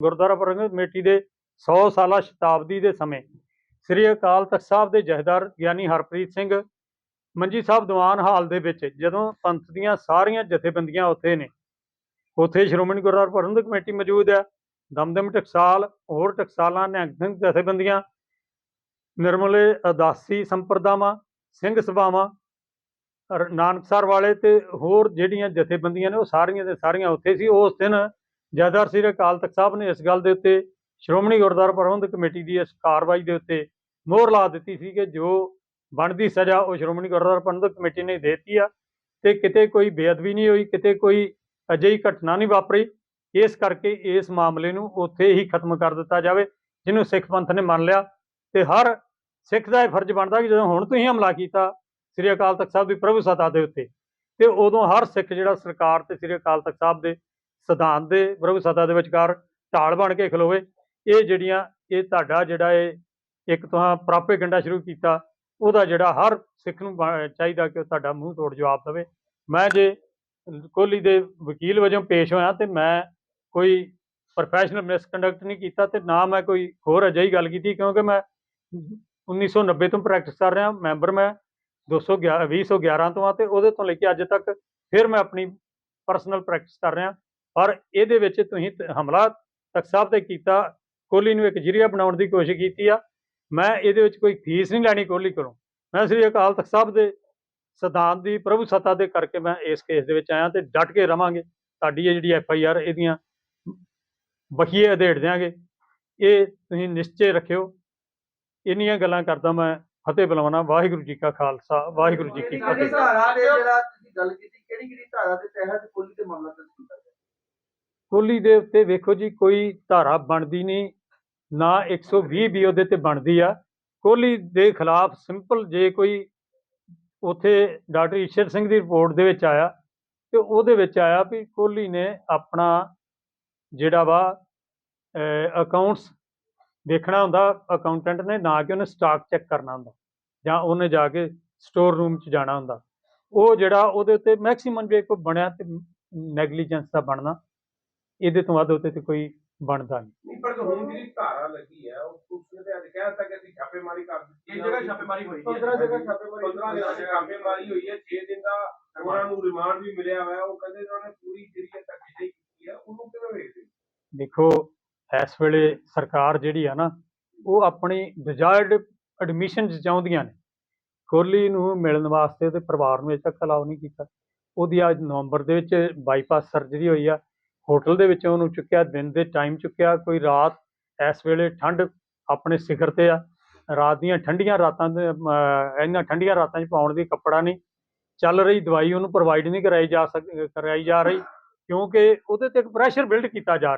Gurdwara Parbandhak committee ਦੇ 100 ਸਾਲਾ ਸ਼ਤਾਬਦੀ ਦੇ ਸਮੇਂ ਸ੍ਰੀ ਅਕਾਲ ਤਖਤ ਸਾਹਿਬ ਦੇ ਜਥੇਦਾਰ ਗਿਆਨੀ ਹਰਪ੍ਰੀਤ ਸਿੰਘ ਮੰਜੀ ਸਾਹਿਬ ਦੀਵਾਨ ਹਾਲ ਦੇ ਵਿੱਚ ਜਦੋਂ ਪੰਥ ਦੀਆਂ ਸਾਰੀਆਂ ਜਥੇਬੰਦੀਆਂ ਉੱਥੇ ਨੇ, ਉੱਥੇ ਸ਼੍ਰੋਮਣੀ ਗੁਰਦੁਆਰਾ ਪ੍ਰਬੰਧਕ ਕਮੇਟੀ ਮੌਜੂਦ ਹੈ। ਦਮਦਮ ਟਕਸਾਲ, ਹੋਰ ਟਕਸਾਲਾਂ, ਨਿਹੰਗ ਸਿੰਘ ਜਥੇਬੰਦੀਆਂ, ਨਿਰਮਲੇ ਅਦਾਸੀ ਸੰਪਰਦਾਵਾਂ, ਸਿੰਘ ਸਭਾਵਾਂ ਔਰ ਨਾਨਕਸਰ ਵਾਲੇ ਤੇ ਹੋਰ ਜਿਹੜੀਆਂ ਜਥੇਬੰਦੀਆਂ ਨੇ ਉਹ ਸਾਰੀਆਂ ਦੇ ਸਾਰੀਆਂ ਉੱਥੇ ਸੀ। ਉਸ ਦਿਨ ਜਥੇਦਾਰ ਸ੍ਰੀ ਅਕਾਲ ਤਖਤ ਸਾਹਿਬ ਨੇ ਇਸ ਗੱਲ ਦੇ ਉੱਤੇ ਸ਼੍ਰੋਮਣੀ ਗੁਰਦੁਆਰਾ ਪ੍ਰਬੰਧਕ ਕਮੇਟੀ ਦੀ ਇਸ ਕਾਰਵਾਈ ਦੇ ਉੱਤੇ ਮੋਹਰ ਲਾ ਦਿੱਤੀ ਸੀ ਕਿ ਜੋ ਬਣਦੀ ਸਜ਼ਾ ਉਹ ਸ਼੍ਰੋਮਣੀ ਗੁਰਦੁਆਰਾ ਪ੍ਰਬੰਧਕ ਕਮੇਟੀ ਨੇ ਦੇ ਦਿੱਤੀ ਆ ਤੇ ਕਿਤੇ ਕੋਈ ਬੇਅਦਬੀ ਨਹੀਂ ਹੋਈ, ਕਿਤੇ ਕੋਈ ਅਜਿਹੀ ਘਟਨਾ ਨਹੀਂ ਵਾਪਰੀ। ਇਸ ਕਰਕੇ ਇਸ ਮਾਮਲੇ ਨੂੰ ਉੱਥੇ ਹੀ ਖਤਮ ਕਰ ਦਿੱਤਾ ਜਾਵੇ, ਜਿਹਨੂੰ ਸਿੱਖ ਪੰਥ ਨੇ ਮੰਨ ਲਿਆ ਤੇ ਹਰ ਸਿੱਖ ਦਾ ਇਹ ਫਰਜ਼ ਬਣਦਾ ਕਿ ਜਦੋਂ ਹੁਣ ਤੁਸੀਂ ਹਮਲਾ ਕੀਤਾ ਸ੍ਰੀ ਅਕਾਲ ਤਖਤ ਸਾਹਿਬ ਦੀ ਪ੍ਰਭੂ ਸਤਾ ਦੇ ਉੱਤੇ, ਤੇ ਉਦੋਂ ਹਰ ਸਿੱਖ ਜਿਹੜਾ ਸਰਕਾਰ ਤੇ ਸ੍ਰੀ ਅਕਾਲ ਤਖਤ ਸਾਹਿਬ ਦੇ ਸਿਧਾਂਤ ਦੇ ਪ੍ਰਭੂ ਸਤਾ ਦੇ ਵਿਚਕਾਰ ਢਾਲ ਬਣ ਕੇ ਖਲੋਵੇ। ਇਹ ਜਿਹੜੀਆਂ, ਇਹ ਤੁਹਾਡਾ ਜਿਹੜਾ ਇਹ ਇੱਕ ਤੁਹਾਂ ਪ੍ਰਾਪੇਗੰਡਾ ਸ਼ੁਰੂ ਕੀਤਾ, ਉਹਦਾ ਜਿਹੜਾ ਹਰ ਸਿੱਖ ਨੂੰ ਚਾਹੀਦਾ ਕਿ ਉਹ ਤੁਹਾਡਾ ਮੂੰਹ ਤੋੜ ਜਵਾਬ ਦੇਵੇ। ਮੈਂ ਜੇ ਕੋਹਲੀ ਦੇ ਵਕੀਲ ਵਜੋਂ ਪੇਸ਼ ਹੋਇਆ ਤੇ ਮੈਂ ਕੋਈ ਪ੍ਰੋਫੈਸ਼ਨਲ ਮਿਸਕੰਡਕਟ ਨਹੀਂ ਕੀਤਾ ਤੇ ਨਾ ਮੈਂ ਕੋਈ ਹੋਰ ਅਜਿਹੀ ਗੱਲ ਕੀਤੀ, ਕਿਉਂਕਿ ਮੈਂ 1990 ਤੋਂ ਪ੍ਰੈਕਟਿਸ ਕਰ ਰਿਹਾ ਮੈਂਬਰ ਮੈਂ 211 2011 ਤੋਂ ਆ ਤੇ ਉਹਦੇ ਤੋਂ ਲੈ ਕੇ ਅੱਜ ਤੱਕ ਫਿਰ ਮੈਂ ਆਪਣੀ ਪਰਸਨਲ ਪ੍ਰੈਕਟਿਸ ਕਰ ਰਿਹਾ। ਪਰ ਇਹਦੇ ਵਿੱਚ ਤੁਸੀਂ ਹਮਲਾ ਤਖਤ ਸਾਹਿਬ ਤੇ ਕੀਤਾ ਕੋਹਲੀ ਨੂੰ ਇੱਕ ਜਰੀਆ ਬਣਾਉਣ ਦੀ ਕੋਸ਼ਿਸ਼ ਕੀਤੀ ਆ। ਮੈਂ ਇਹਦੇ ਵਿੱਚ ਕੋਈ ਫੀਸ ਨਹੀਂ ਲੈਣੀ ਕੋਹਲੀ ਕੋਲੋਂ। ਮੈਂ ਸ੍ਰੀ ਅਕਾਲ ਤਖਤ ਸਾਹਿਬ ਦੇ ਸਿਧਾਂਤ ਦੀ ਪ੍ਰਭੂ ਸੱਤਾ ਦੇ ਕਰਕੇ ਮੈਂ ਇਸ ਕੇਸ ਦੇ ਵਿੱਚ ਆਇਆ ਤੇ ਡਟ ਕੇ ਰਵਾਂਗੇ। ਤੁਹਾਡੀ ਇਹ ਜਿਹੜੀ ਐਫ ਆਈ ਆਰ ਇਹਦੀਆਂ ਬਖੀਏ ਅਧੇੜ ਦਿਆਂਗੇ। ਇਹ ਤੁਸੀਂ ਨਿਸ਼ਚੈ ਰੱਖਿਓ। ਇੰਨੀਆਂ ਗੱਲਾਂ ਕਰਦਾ ਮੈਂ ਫਤਿਹ ਬੁਲਾਉਣਾ। ਵਾਹਿਗੁਰੂ ਜੀ ਕਾ ਖਾਲਸਾ ਵਾਹਿਗੁਰੂ ਜੀ ਕੀ ਫਤਿਹ। ਧਾਰਾ ਦੇ ਜਿਹੜਾ ਤੁਸੀਂ ਗੱਲ ਕੀਤੀ ਕਿਹੜੀ ਕਿਹੜੀ ਧਾਰਾ ਦੇ ਤਹਿਤ ਪੁਲਿਸ ਤੇ ਮਾਮਲਾ ਦਰਜ ਕੀਤਾ ਗਿਆ ਕੋਹਲੀ ਦੇ ਉੱਤੇ ਵੇਖੋ ਜੀ, ਕੋਈ ਧਾਰਾ ਬਣਦੀ ਨਹੀਂ, ਨਾ 120 ਵੀ ਉਹਦੇ ਤੇ ਬਣਦੀ ਆ। ਕੋਹਲੀ ਦੇ ਖਿਲਾਫ ਸਿੰਪਲ ਜੇ ਕੋਈ ਉਥੇ ਡਾਕਟਰ ਈਸ਼ਰ ਸਿੰਘ ਦੀ ਰਿਪੋਰਟ ਦੇ ਵਿੱਚ ਆਇਆ ਤੇ ਉਹਦੇ ਵਿੱਚ ਆਇਆ ਵੀ ਕੋਹਲੀ ਨੇ ਆਪਣਾ ਜਿਹੜਾ ਵਾ ਅਕਾਊਂਟਸ ਦੇਖਣਾ ਹੁੰਦਾ ਅਕਾਊਂਟੈਂਟ ਨੇ ਨਾ ਕਿ ਉਹਨੇ ਸਟਾਕ ਚੈੱਕ ਕਰਨਾ ਹੁੰਦਾ ਜਾਂ ਉਹਨੇ ਜਾ ਕੇ ਸਟੋਰ ਰੂਮ 'ਚ ਜਾਣਾ ਹੁੰਦਾ। ਉਹ ਜਿਹੜਾ ਉਹਦੇ ਉੱਤੇ ਮੈਕਸਿਮਮ ਜੇ ਕੋਈ ਬਣਿਆ ਤੇ ਨੈਗਲੀਜੈਂਸ ਦਾ ਬਣਨਾ। ਇਹਦੇ ਤੋਂ ਵੱਧ ਉੱਤੇ ਤੇ ਕੋਈ ਬਣਦਾ ਨਹੀਂ। ਨਹੀਂ ਪਰ ਹੁਣ ਜਿਹੜੀ ਧਾਰਾ ਲੱਗੀ ਹੈ ਉਹ ਪੁਲਿਸ ਨੇ ਅੱਜ ਕਹਿ ਦਿੱਤਾ ਕਿ ਅਸੀਂ ਛਾਪੇਮਾਰੀ ਕਰ ਦਿੱਤੀ ਇਹ ਜਗ੍ਹਾ ਛਾਪੇਮਾਰੀ ਹੋਈ ਹੈ। 15 ਜਗ੍ਹਾ ਛਾਪੇਮਾਰੀ 15 ਜਗ੍ਹਾ ਛਾਪੇਮਾਰੀ ਹੋਈ ਹੈ। 6 ਦਿਨ ਦਾ ਉਹਨਾਂ ਨੂੰ ਰਿਮਾਂਡ ਵੀ ਮਿਲਿਆ ਹੋਇਆ। ਉਹ ਕਹਿੰਦੇ ਉਹਨਾਂ ਨੇ ਪੂਰੀ ਜਿਹੜੀ ਹੈ ਤਕਲੀਫ ਕੀਤੀ ਹੈ ਉਹਨੂੰ ਕਿਵੇਂ ਵੇਖਦੇ? ਦੇਖੋ ਇਸ ਵੇਲੇ ਸਰਕਾਰ ਜਿਹੜੀ ਆ ਨਾ ਉਹ ਆਪਣੀ ਡਿਜ਼ਾਇਰਡ ਐਡਮਿਸ਼ਨ ਚਾਹੁੰਦੀਆਂ ਨੇ। ਕੋਹਲੀ ਨੂੰ ਮਿਲਣ ਵਾਸਤੇ ਉਹਦੇ ਪਰਿਵਾਰ ਨੂੰ ਅਜੇ ਤੱਕ ਅਲਾਉ ਨਹੀਂ ਕੀਤਾ। ਉਹਦੀ ਅੱਜ ਨਵੰਬਰ ਦੇ ਵਿੱਚ ਬਾਈਪਾਸ ਸਰਜਰੀ ਹੋਈ ਆ। ਹੋਟਲ ਦੇ ਵਿੱਚ ਉਹਨੂੰ ਚੁੱਕਿਆ, ਦਿਨ ਦੇ ਟਾਈਮ ਚੁੱਕਿਆ, ਕੋਈ ਰਾਤ ਇਸ ਵੇਲੇ ਠੰਡ ਆਪਣੇ ਸਿਖਰ ਤੇ ਆ। ਰਾਤ ਦੀਆਂ ਠੰਡੀਆਂ ਰਾਤਾਂ ਦੇ ਇਹਨਾਂ ਠੰਡੀਆਂ ਰਾਤਾਂ 'ਚ ਪਾਉਣ ਦੀ ਕੱਪੜਾ ਨਹੀਂ। ਚੱਲ ਰਹੀ ਦਵਾਈ ਉਹਨੂੰ ਪ੍ਰੋਵਾਈਡ ਨਹੀਂ ਕਰਾਈ ਜਾ ਸਕ, ਕਰਾਈ ਜਾ ਰਹੀ ਕਿਉਂਕਿ ਉਹਦੇ ਤੇ ਇੱਕ ਪ੍ਰੈਸ਼ਰ ਬਿਲਡ ਕੀਤਾ ਜਾ ਰਿਹਾ